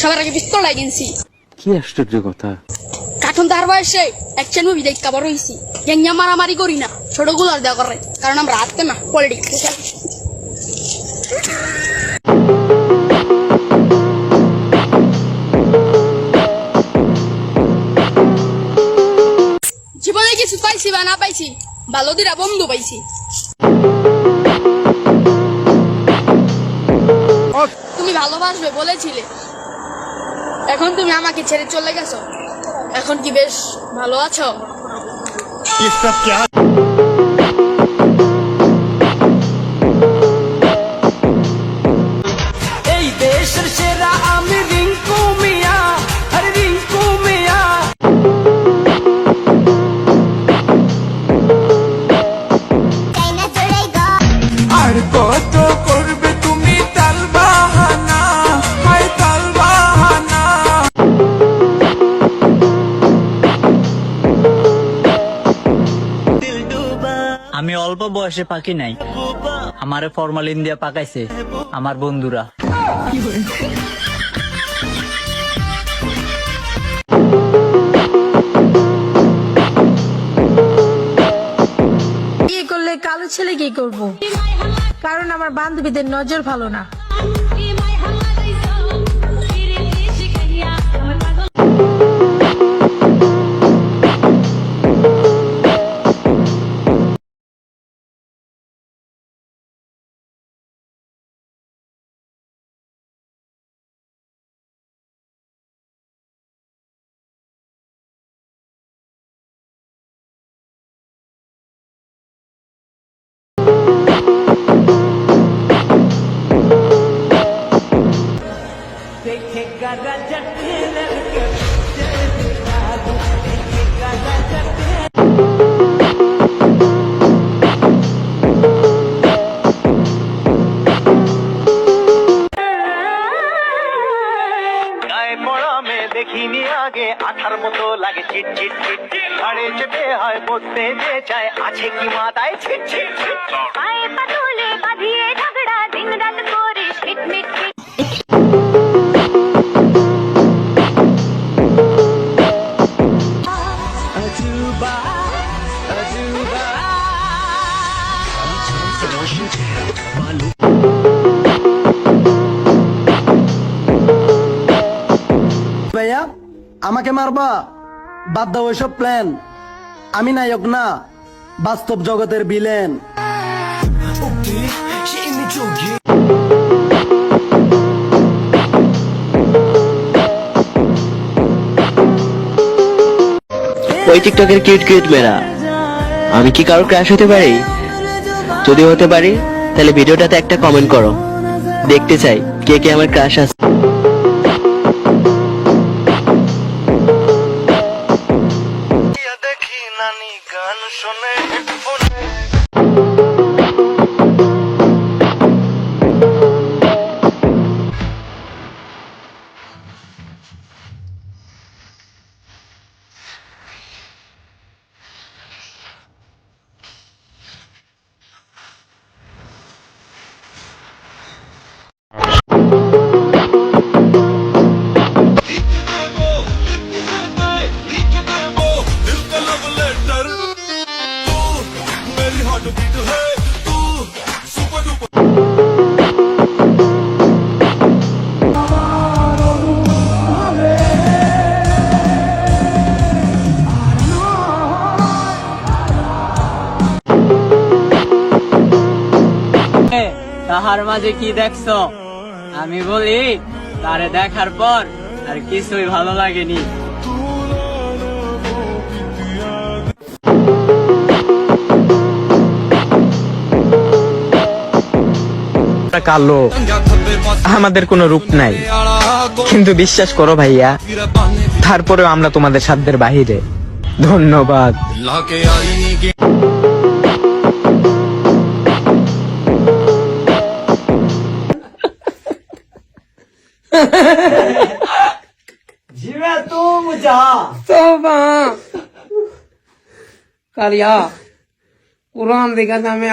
সবার আগে কি আশ্চর্য কথা। কার্টুন তার বয়সে অ্যাকশন মুভি বড় হয়েছি গ্যাঙ্গা মারামারি করি না ছোটগুলার দেওয়া করে কারণ আমরা না পলিটিক্স জীবনে কিছু পাইছি বা না পাইছি ভালো দিরা বন্ধু পাইছি। তুমি ভালোবাসবে বলেছিলে। এখন তুমি আমাকে ছেড়ে চলে গেছো। এখন কি বেশ ভালো আছো? অল্প বয়সে পাখি নাই। আমারে ফরমালিন দিয়া পাকাইছে, আমার বন্ধুরা। কালো ছেলে কি করব? কারণ আমার বান্ধবীদের নজর ভালো না। দেখিনি আগে আঠার মতো লাগে চিট চিট চিট ঘাড়ে চেপে হয় বসতে যে চায় আছে কি মাথায় ছিট ছিট ছিট পায়ে পা তুলে বাঁধিয়ে ঝগড়া দিন রাত করিস মিট মিট ভাইয়া, আমাকে মারবা? বাদ দাও ওইসব প্ল্যান আমি নায়ক না, বাস্তব জগতের বিলেন ওই টিকটকের কিউট কিউট মেয়েরা, আমি কি কারও ক্র্যাশ হতে পারি? যদি হতে পারি তাহলে ভিডিওটাতে একটা কমেন্ট করো। দেখতে চাই কে কে আমার ক্রাশ আছে। তাহার মাঝে কি দেখছ? আমি বলি তারে দেখার পর আর কিছুই ভালো লাগেনি। কালো। আমাদের কোনো রূপ নাই। কিন্তু বিশ্বাস করো ভাইয়া তারপরেও আমরা তোমাদের সাধ্যের বাহিরে। ধন্যবাদ। কালিয়া কোরআন দেখা আমি